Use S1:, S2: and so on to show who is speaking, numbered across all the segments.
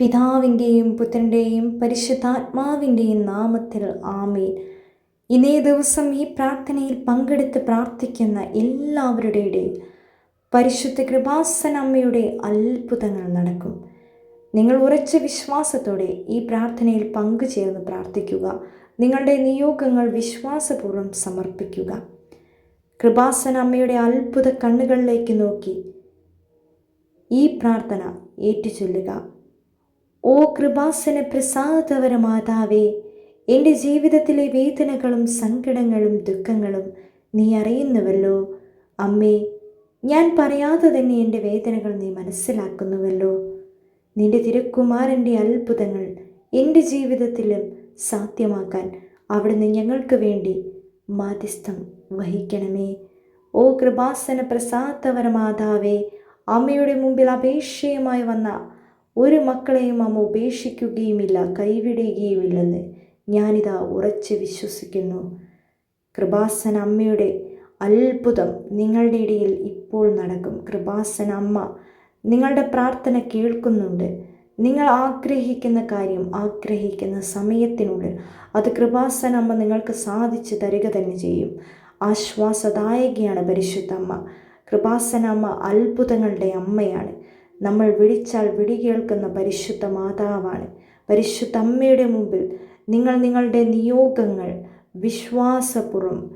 S1: പിതാവിന്റെയും പുത്രന്റെയും പരിശുദ്ധാത്മാവിന്റെയും നാമത്തിൽ ആമേൻ. ഇന്നേ ദിവസം ഈ പ്രാർത്ഥനയിൽ പങ്കെടുത്ത് പ്രാർത്ഥിക്കുന്ന എല്ലാവരുടെ ഇടയിൽ പരിശുദ്ധ കൃപാസനമ്മയുടെ അത്ഭുതങ്ങൾ നടക്കും. നിങ്ങൾ ഉറച്ച വിശ്വാസത്തോടെ ഈ പ്രാർത്ഥനയിൽ പങ്കുചേർന്ന് പ്രാർത്ഥിക്കുക. നിങ്ങളുടെ നിയോഗങ്ങൾ വിശ്വാസപൂർവം സമർപ്പിക്കുക. കൃപാസന അമ്മയുടെ അത്ഭുത കണ്ണുകളിലേക്ക് നോക്കി ഈ പ്രാർത്ഥന ഏറ്റുചൊല്ലുക. ഓ കൃപാസന പ്രസാദവര മാതാവേ എന്റെ ജീവിതത്തിലെ വേദനകളും സങ്കടങ്ങളും ദുഃഖങ്ങളും നീ അറിയുന്നുവല്ലോ. അമ്മേ ഞാൻ പറയാതെ തന്നെ എന്റെ വേദനകൾ നീ മനസ്സിലാക്കുന്നുവല്ലോ. നിന്റെ തിരുക്കുമാരന്റെ അത്ഭുതങ്ങൾ എന്റെ ജീവിതത്തിലും സാധ്യമാക്കാൻ അവിടുന്ന് ഞങ്ങൾക്ക് വേണ്ടി മാധ്യസ്ഥം വഹിക്കണമേ. ഓ കൃപാസന പ്രസാദവര മാതാവേ അമ്മയുടെ മുമ്പിൽ അപേക്ഷയുമായി വന്ന ഒരു മക്കളെയും അമ്മ ഉപേക്ഷിക്കുകയുമില്ല കൈവിടുകയുമില്ലെന്ന് ഞാനിതാ ഉറച്ച് വിശ്വസിക്കുന്നു. കൃപാസന അമ്മയുടെ അത്ഭുതം നിങ്ങളുടെ ഇടയിൽ ഇപ്പോൾ നടക്കും. കൃപാസന അമ്മ നിങ്ങളുടെ പ്രാർത്ഥന കേൾക്കുന്നുണ്ട്. നിങ്ങൾ ആഗ്രഹിക്കുന്ന കാര്യം ആഗ്രഹിക്കുന്ന സമയത്തിനുള്ളിൽ അത് കൃപാസന അമ്മ നിങ്ങൾക്ക് സാധിച്ചു തരിക തന്നെ ചെയ്യും. ആശ്വാസദായകയാണ് പരിശുദ്ധ അമ്മ. കൃപാസന അമ്മ അത്ഭുതങ്ങളുടെ അമ്മയാണ്. നമ്മൾ വിളിച്ചാൽ വിളി കേൾക്കുന്ന പരിശുദ്ധ മാതാവാണ്. പരിശുദ്ധ അമ്മയുടെ മുമ്പിൽ നിങ്ങൾ നിങ്ങളുടെ നിയോഗങ്ങൾ വിശ്വാസപൂർവം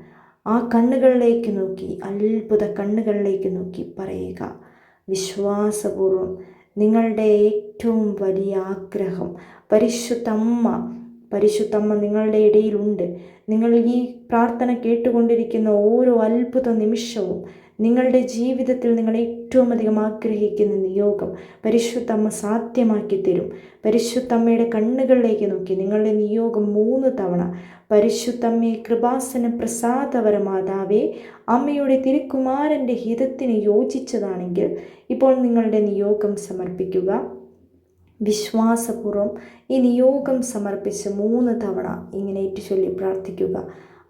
S1: ആ കണ്ണുകളിലേക്ക് നോക്കി അത്ഭുത കണ്ണുകളിലേക്ക് നോക്കി പറയുക. വിശ്വാസപൂർവം നിങ്ങളുടെ ഏറ്റവും വലിയ ആഗ്രഹം. പരിശുദ്ധമ്മ പരിശുദ്ധമ്മ നിങ്ങളുടെ ഇടയിലുണ്ട്. നിങ്ങൾ ഈ പ്രാർത്ഥന കേട്ടുകൊണ്ടിരിക്കുന്ന ഓരോ അത്ഭുത നിമിഷവും നിങ്ങളുടെ ജീവിതത്തിൽ നിങ്ങൾ ഏറ്റവും അധികം ആഗ്രഹിക്കുന്ന നിയോഗം പരിശുദ്ധമ്മ സാധ്യമാക്കി തരും. പരിശുദ്ധമ്മയുടെ കണ്ണുകളിലേക്ക് നോക്കി. നിങ്ങളുടെ നിയോഗം മൂന്ന് തവണ. പരിശുദ്ധമ്മയെ കൃപാസന പ്രസാദവര മാതാവേ അമ്മയുടെ തിരുക്കുമാരന്റെ ഹിതത്തിന് യോജിച്ചതാണെങ്കിൽ ഇപ്പോൾ നിങ്ങളുടെ നിയോഗം സമർപ്പിക്കുക. വിശ്വാസപൂർവം ഈ നിയോഗം സമർപ്പിച്ച് മൂന്ന് തവണ ഇങ്ങനെ ഏറ്റുചൊല്ലി പ്രാർത്ഥിക്കുക.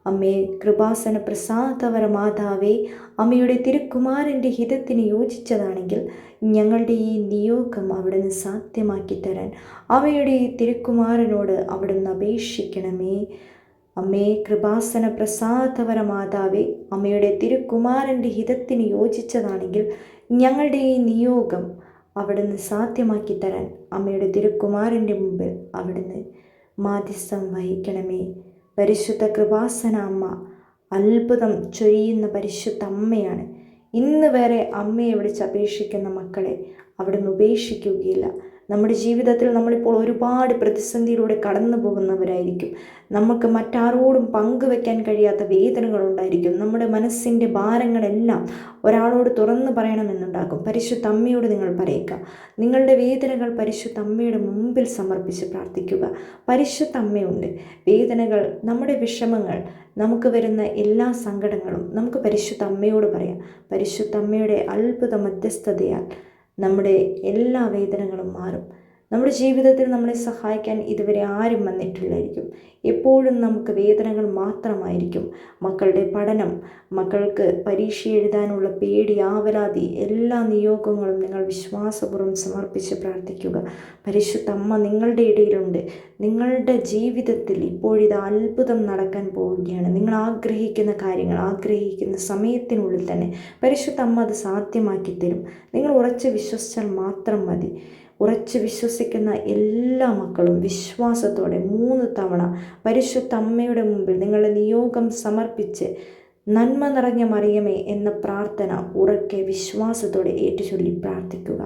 S1: അമ്മേ കൃപാസന പ്രസാദവര മാതാവേ അമ്മയുടെ തിരുക്കുമാരന്റെ ഹിതത്തിന് യോജിച്ചതാണെങ്കിൽ ഞങ്ങളുടെ ഈ നിയോഗം അവിടുന്ന് സാധ്യമാക്കി തരാൻ അവയുടെ തിരുക്കുമാരനോട് അവിടുന്ന് അപേക്ഷിക്കണമേ. അമ്മേ കൃപാസന പ്രസാദവര മാതാവേ അമ്മയുടെ തിരുക്കുമാരന്റെ ഹിതത്തിന് യോജിച്ചതാണെങ്കിൽ ഞങ്ങളുടെ ഈ നിയോഗം അവിടുന്ന് സാധ്യമാക്കി തരാൻ അമ്മയുടെ തിരുക്കുമാരന്റെ മുമ്പിൽ അവിടുന്ന് മാധ്യസ്ഥം വഹിക്കണമേ. പരിശുദ്ധ കൃപാസന അമ്മ അത്ഭുതം ചൊരിയുന്ന പരിശുദ്ധ അമ്മയാണ്. ഇന്ന് വരെ അമ്മയെ വിളിച്ച് അപേക്ഷിക്കുന്ന മക്കളെ അവിടുന്ന് ഉപേക്ഷിക്കുകയില്ല. നമ്മുടെ ജീവിതത്തിൽ നമ്മളിപ്പോൾ ഒരുപാട് പ്രതിസന്ധിയിലൂടെ കടന്നു പോകുന്നവരായിരിക്കും. നമുക്ക് മറ്റാരോടും പങ്കുവെക്കാൻ കഴിയാത്ത വേദനകളുണ്ടായിരിക്കും. നമ്മുടെ മനസ്സിന്റെ ഭാരങ്ങളെല്ലാം ഒരാളോട് തുറന്നു പറയണമെന്നുണ്ടാകും. പരിശുദ്ധ അമ്മയോട് നിങ്ങൾ പറയുക. നിങ്ങളുടെ വേദനകൾ പരിശുദ്ധ അമ്മയുടെ മുമ്പിൽ സമർപ്പിച്ച് പ്രാർത്ഥിക്കുക. പരിശുദ്ധ അമ്മയുണ്ട്. വേദനകൾ നമ്മുടെ വിഷമങ്ങൾ നമുക്ക് വരുന്ന എല്ലാ സങ്കടങ്ങളും നമുക്ക് പരിശുദ്ധ അമ്മയോട് പറയാം. പരിശുദ്ധ അമ്മയുടെ അത്ഭുത മധ്യസ്ഥതയാൽ നമ്മുടെ എല്ലാ വേദനകളും മാറും. നമ്മുടെ ജീവിതത്തിൽ നമ്മളെ സഹായിക്കാൻ ഇതുവരെ ആരും വന്നിട്ടില്ലായിരിക്കും. എപ്പോഴും നമുക്ക് വേദനകൾ മാത്രമായിരിക്കും. മക്കളുടെ പഠനം മക്കൾക്ക് പരീക്ഷ എഴുതാനുള്ള പേടി ആവലാതി എല്ലാ നിയോഗങ്ങളും നിങ്ങൾ വിശ്വാസപൂർവം സമർപ്പിച്ച് പ്രാർത്ഥിക്കുക. പരിശുദ്ധ അമ്മ നിങ്ങളുടെ ഇടയിലുണ്ട്. നിങ്ങളുടെ ജീവിതത്തിൽ ഇപ്പോഴിത് അത്ഭുതം നടക്കാൻ പോവുകയാണ്. നിങ്ങൾ ആഗ്രഹിക്കുന്ന കാര്യങ്ങൾ ആഗ്രഹിക്കുന്ന സമയത്തിനുള്ളിൽ തന്നെ പരിശുദ്ധ അമ്മ അത് സാധ്യമാക്കി തരും നിങ്ങൾ ഉറച്ച് വിശ്വസിച്ചാൽ മാത്രം മതി. ഉറച്ച് വിശ്വസിക്കുന്ന എല്ലാ മക്കളും വിശ്വാസത്തോടെ മൂന്ന് തവണ പരിശുദ്ധ അമ്മയുടെ മുമ്പിൽ നിങ്ങളുടെ നിയോഗം സമർപ്പിച്ച് നന്മ നിറഞ്ഞ മറിയമേ എന്ന പ്രാർത്ഥന ഉറക്കെ വിശ്വാസത്തോടെ ഏറ്റുചൊല്ലി പ്രാർത്ഥിക്കുക.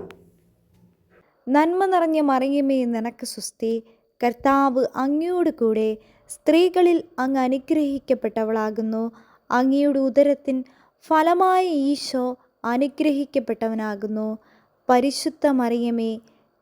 S2: നന്മ നിറഞ്ഞ മറിയമേ നിനക്ക് സുസ്തി. കർത്താവ് അങ്ങയോട് കൂടെ സ്ത്രീകളിൽ അങ്ങ് അനുഗ്രഹിക്കപ്പെട്ടവളാകുന്നു. അങ്ങയുടെ ഉദരത്തിൻ ഫലമായ ഈശോ അനുഗ്രഹിക്കപ്പെട്ടവനാകുന്നു. പരിശുദ്ധ മറിയമേ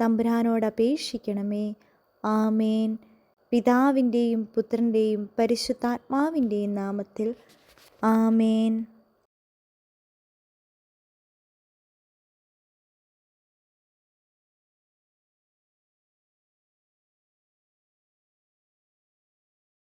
S2: തമ്പുരാനോട് അപേക്ഷിക്കണമേ. ആമേൻ. പിതാവിന്റെയും പുത്രന്റെയും പരിശുദ്ധാത്മാവിന്റെയും നാമത്തിൽ ആമേൻ.